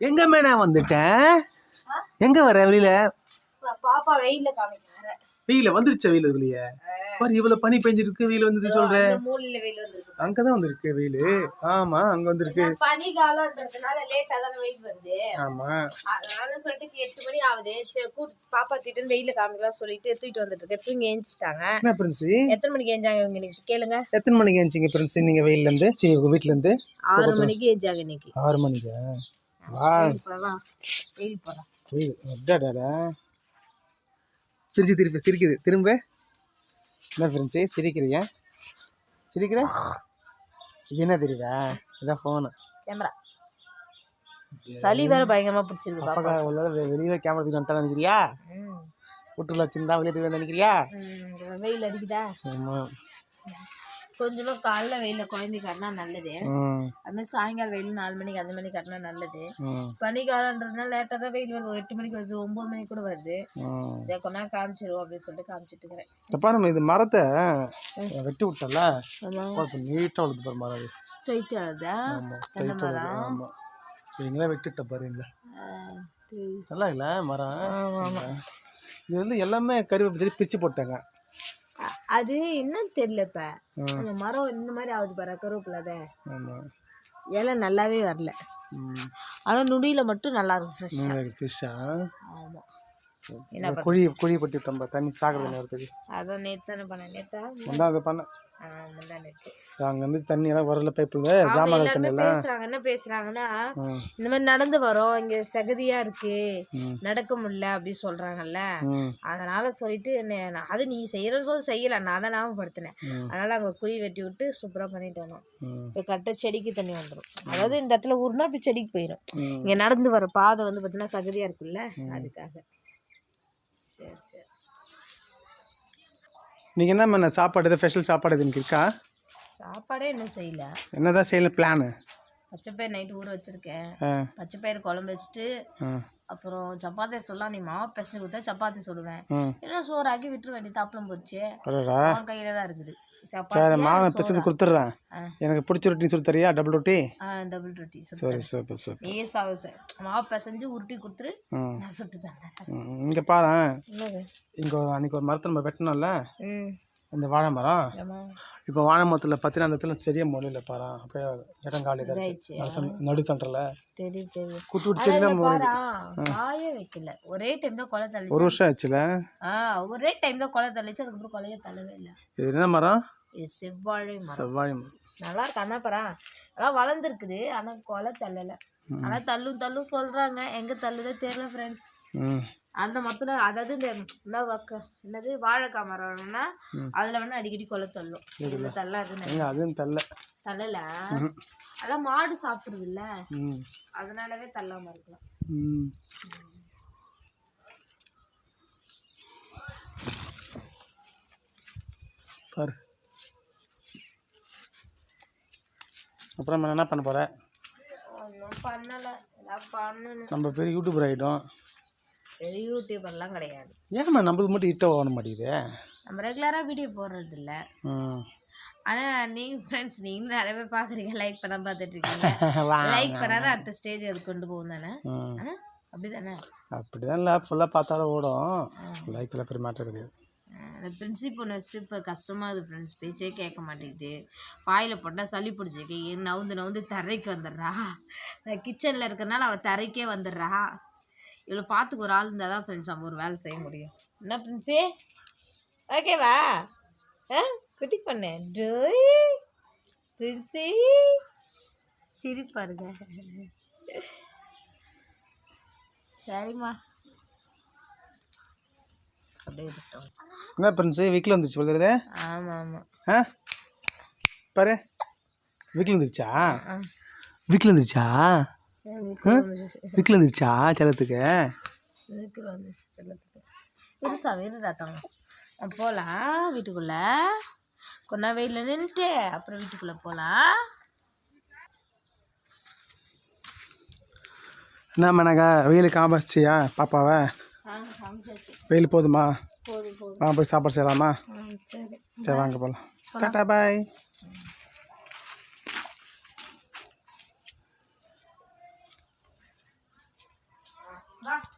எங்க மேனா வந்துட்டேன்? எங்க வர வெளியில? பாப்பா வெயில்ல காமிக்கிறேன் வெயில வந்துருச்சா வெயில் இதுலயே? பாரு இவ்வளவு பனி பெஞ்சிருக்கு வெயில் வந்தது சொல்ற. மூலையில வெயில் வந்திருக்கு. அங்கதான் வந்திருக்கு வெயில். ஆமா அங்க வந்திருக்கு. பனி காலம்ன்றதுனால லேட்டா தான் வெயில் வருது. ஆமா. அதனால சொல்லிட்டு எட்டு மணி ஆகுது. சரி கூட்டு பாப்பா திட்டு வெயில காமிக்கலாம் சொல்லிட்டு தூக்கிட்டு வந்துட்டு இருக்கேன் தூங்கி ஏஞ்சிட்டாங்க என்ன பிரின்சி? எத்தனை மணிக்கு ஏஞ்சாங்க இவங்க இன்னைக்கு? கேளுங்க. எத்தனை மணிக்கு ஏஞ்சிங்க பிரின்சி? நீங்க வெயில்ல இருந்து சரி உங்க வீட்ல இருந்து? ஆறு மணிக்கு ஏஞ்சாங்க இன்னைக்கு. ஆறு மணிக்கு? சிரிச்சு திருப்பி சிரிக்குது. திரும்ப. என்ன பிரின்சி சிரிக்கிறியா? சிரிக்கிற? இது என்ன தெரியுதா? இதான் ஃபோனு கேமரா சளி வேற பயங்கரமா பிடிச்சிருக்கு பாப்பா. அப்பா உள்ள வெளியே கேமரா தூக்கி வந்துட்டா நினைக்கிறியா. வீட்டுல வச்சிருந்தா வெளியே தூக்கி நினைக்கிறியா? வெயில் அடிக்குதா? ஆமா. கொஞ்சமா காலைல வெயில குழந்தை காட்டினா நல்லது. ம். அது மாதிரி சாயங்காலம் வெயில் நாலு மணிக்கு அஞ்சு மணிக்கு காட்டினா நல்லது. பனிக்காலன்றதுனால லேட்டாக தான் வெயில் வருது எட்டு மணிக்கு வருது ஒம்பது மணிக்கு கூட வருது. சரி கொஞ்ச நேரம் காமிச்சிருவோம் அப்படின்னு சொல்லிட்டு காமிச்சிட்டு இருக்கிறேன். பாருங்க இது மரத்தை வெட்டி விட்டல? நீட்டாக வளர்த்து பாரு மரம் ஸ்ட்ரைட்டாக வருதா? வருது. ஆமாம் நீங்களே வெட்டிட்ட பாருங்க நல்லா இல்லை மரம்? இது வந்து எல்லாமே கருவேப்பிலை செடி பிரித்து போட்டாங்க. அது என்னன்னு தெரியல இப்ப. அந்த மரம் இந்த மாதிரி ஆகுது பாரு கருவேப்பிலை ஆமாம் இலை நல்லாவே வரல. ம். ஆனா நுடியில மட்டும் நல்லா இருக்கும் ஃப்ரெஷ்ஷாக ஃபிஷ்ஷா ஆமா குழி குழி பட்டி விட்டோம் தண்ணி சாகுறது நேரத்துக்கு அதான் நேத்து தானே பண்ணேன் நேத்தா? முந்தா அதை பண்ணேன் முந்தா அங்கேருந்து தண்ணி எல்லாம் வரல அவங்க ஜாமான் எல்லாருமே தண்ணி எல்லாம் பேசுறாங்க என்ன பேசுறாங்கன்னா இந்த மாதிரி நடந்து வரோம் இங்க சகதியா இருக்கு நடக்க முடியல அப்படி சொல்றாங்கல்ல. அதனால சொல்லிட்டு என்ன அது நீ செய்யறது போது செய்யல நான் தான் ஞாபகப்படுத்தினேன். அதனால அங்க குழி வெட்டி விட்டு சூப்பரா பண்ணிட்டு வந்தோம். இப்போ கரெக்டாக செடிக்கு தண்ணி வந்துடும் அதாவது இந்த இடத்துல ஊர்னா அப்படி செடிக்கு போயிடும் இங்க நடந்து வர பாதை வந்து பார்த்தீங்கன்னா சகதியா இருக்குல்ல அதுக்காக. சரி சரி நீங்கள் என்ன பண்ண சாப்பாடு எதாவது ஸ்பெஷல் சாப்பாடு எதுவும் இருக்கா? சாப்பாடே இன்னும் செய்யல. என்னதான் செய்யல பிளானு பச்சைப்பயிர் நைட்டு ஊற வச்சிருக்கேன். ஆ. பச்சைப்பயிர் குழம்பு வச்சுட்டு ஆ. அப்புறம் சப்பாத்தி சொல்லலாம் நீ மாவு பிரச்சனை கொடுத்தா சப்பாத்தி சுடுவேன். ம். இல்லை சோறாக்கி விட்டுற வேண்டிய தாப்பளம் போச்சு. அவன் கையில தான் இருக்குது. சரி மாவு பிசைஞ்சு கொடுத்துட்றேன். எனக்கு பிடிச்ச ரொட்டி சொல்லி தரியா? டபுள் ரொட்டி? டபுள் ரொட்டி சரி சூப்பர் சூப்பர். சார் மாவு பிசைஞ்சு உருட்டி கொடுத்துரு. நான் சுட்டு தந்தேன் இங்கே பாரு இங்கே அன்றைக்கி ஒரு மரத்தை நம்ம வெட்டணும்ல இந்த வாழை மரம் இப்போ வாழை மரத்தில் பார்த்தீங்கன்னா அந்த இடத்துல செடியை முறையில் பாரு அப்படியே இடம் காலி தான் இதாயிடுச்சு. இருக்கு. நடு பாரா காயே வைக்கல. ஒரே டைம் தான் கொலை தள்ளிச்சு. ஒரு வருஷம் ஆச்சுல? ஒரே டைம் தான் கொலை தள்ளிச்சு. அதுக்கப்புறம் கொலையே தள்ளவே இல்லை. இது என்ன மரம்? இது செவ்வாழை மரம். செவ்வாழை மரம். நல்லா இருக்கு அண்ணா பரா? நல்லா வளர்ந்துருக்குது ஆனா கொலை தள்ளல. ஆனா தள்ளும் தள்ளும் சொல்றாங்க. எங்க தள்ளுதோ தெரியல ஃப்ரெண்ட்ஸ் ம். அந்த மரத்துல அதாவது இந்த என்னது? வாழைக்காய் மரம்னா அதுல வேணா அடிக்கடி கொலை தள்ளும். இதுல அதுவும் தள்ள. தள்ளல? அதான் மாடு சாப்பிடுது இல்ல அதனாலவே தள்ளாம இருக்கலாம். பாரு. அப்புறம் என்ன பண்ண போற? ஒன்றும் பண்ணல. எல்லாம் பண்ணணும். நம்ம பெரிய யூடியூபர் ஆகிட்டோம் யூடியூபர்லாம் கிடையாது. ஏன்மா நம்மளுக்கு மட்டும் ஹிட்டாக ஓட மாட்டேங்குது? நம்ம ரெகுலராக வீடியோ போடுறது இல்ல ஆனால் நீங்கள் ஃப்ரெண்ட்ஸ் நீங்கள் நிறைய பேர் பார்க்குறீங்க லைக் பண்ண பார்த்துட்டு இருக்கீங்க. லைக் பண்ணாத அடுத்த ஸ்டேஜ் அது கொண்டு போகும் தானே? ம் ஆ. அப்படி தானே அப்படிதான் இல்லை ஃபுல்லாக பார்த்தாலும் ஓடும். லைக்கில் பெரிய மாற்றம் கிடையாது. அந்த பிரின்சிப் ஒன்று வச்சுட்டு இப்போ கஷ்டமாக இருக்குது ஃப்ரெண்ட்ஸ் பேச்சே கேட்க மாட்டேங்குது. வாயில் போட்டால் சளி பிடிச்சிருக்கு. நவுந்து நவுந்து தரைக்கு வந்துடுறா. கிச்சனில் இருக்கிறனால அவள் தரைக்கே வந்துடுறா. இவ்வளோ பார்த்துக்கு ஒரு ஆள் இருந்தால் தான் ஃப்ரெண்ட்ஸ் நம்ம ஒரு வேலை செய்ய முடியும். என்ன பிரின்ஸே ஓகேவா ஆ குட்டி பண்ணு. டோய் பிரின்ஸி சிரிப்பாருங்க. சரிம்மா. என்ன ஃப்ரெண்ட்ஸு வீக்கில் வந்துருச்சு சொல்கிறது ஆமாம் ஆமாம் ஆ பாரு. வீக்கில் வந்துருச்சா? வீக்கில் வந்துருச்சா? வீக்கில் வந்துருச்சா? செல்லத்துக்கு? வீட்டுக்கு வந்துச்சு செல்லத்துக்கு. புதுசா வீடு ராத்தாங்க போகலாம் வீட்டுக்குள்ள. கொஞ்ச வெயிலில் நின்றுட்டு அப்புறம் வீட்டுக்குள்ளே போகலாம் என்ன மேனாக்கா வெயில் காமிச்சியா பாப்பாவை? வெயில் போதுமா? போதும் போய் சாப்பாடு செய்யலாமா? சரி. வாங்க போகலாம் டாட்டா பாய். বাহ